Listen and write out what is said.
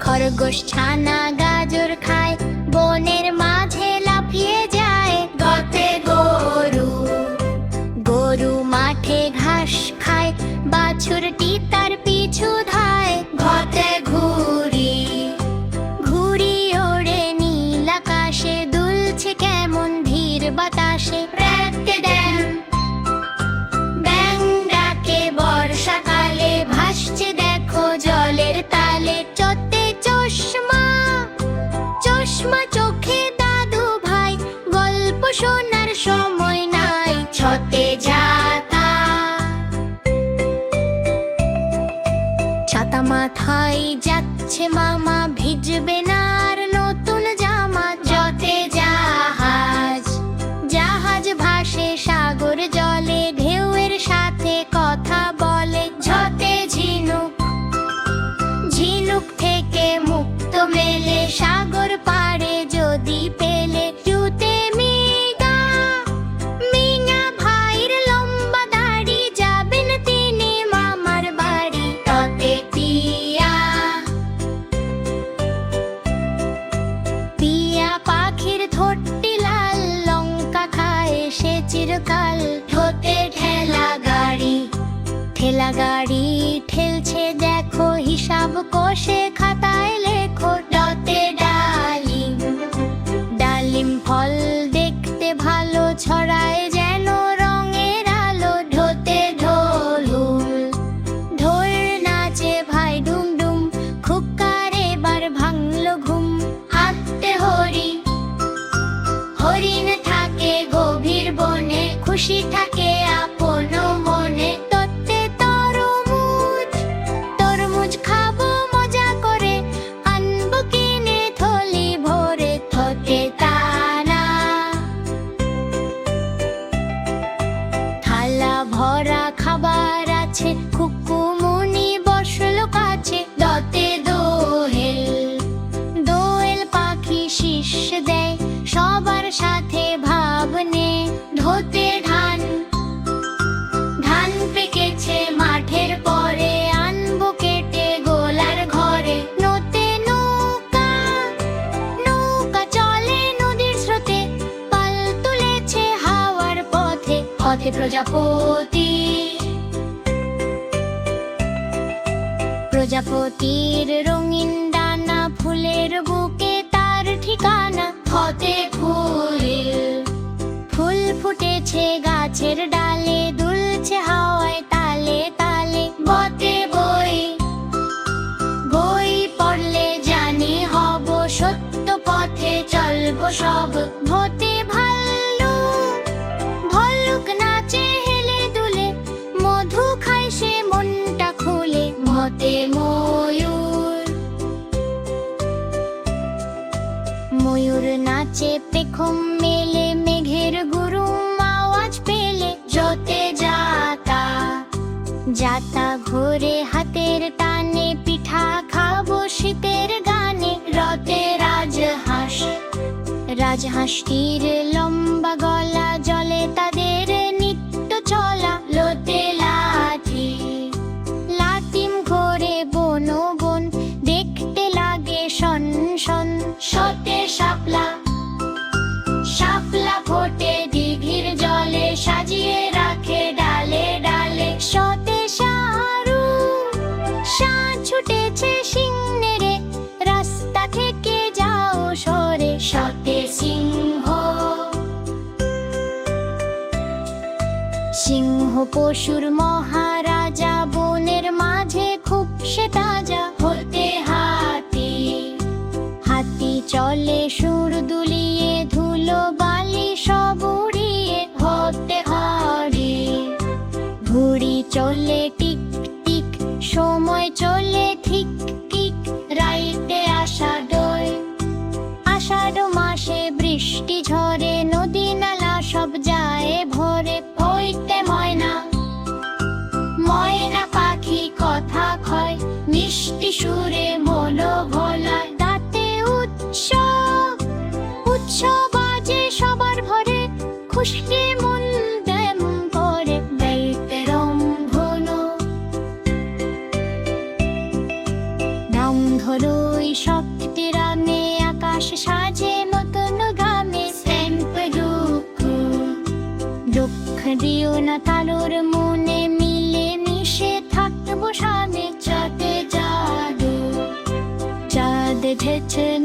খরগোশ। ছানা গাজর খায় বনের মাঝে লাফিয়ে যায়। গতে গরু। গরু মাঠে ঘাস খায় বাছুর টিতা মুলুক থেকে মুক্ত মেলে, সাগর পাড়ে যদি পেলে। জুতে মিগা মিনা ভাইয়ের লম্বা দাড়ি, যাবেন তিনি মামার বাড়ি। তাতে পিয়া পিয়া পাখির ঠোঁটটি লাল লঙ্কা খায় সে চিরকাল। গাড়ি ঠেলছে দেখো হিসাব কষে পথে প্রজাপতি। প্রজাপতির রঙিন নাচেতে খুম মেলে, মেঘের গুরু আওয়াজ পেলে জোতে যাতা। যাতা ঘোরে হাতের টানে, পিঠা খাব শীতের গানে রতে রাজহাঁস। রাজহাঁসটির লম্বা গলা জল পশুর মহা মিষ্টি সুরে 대체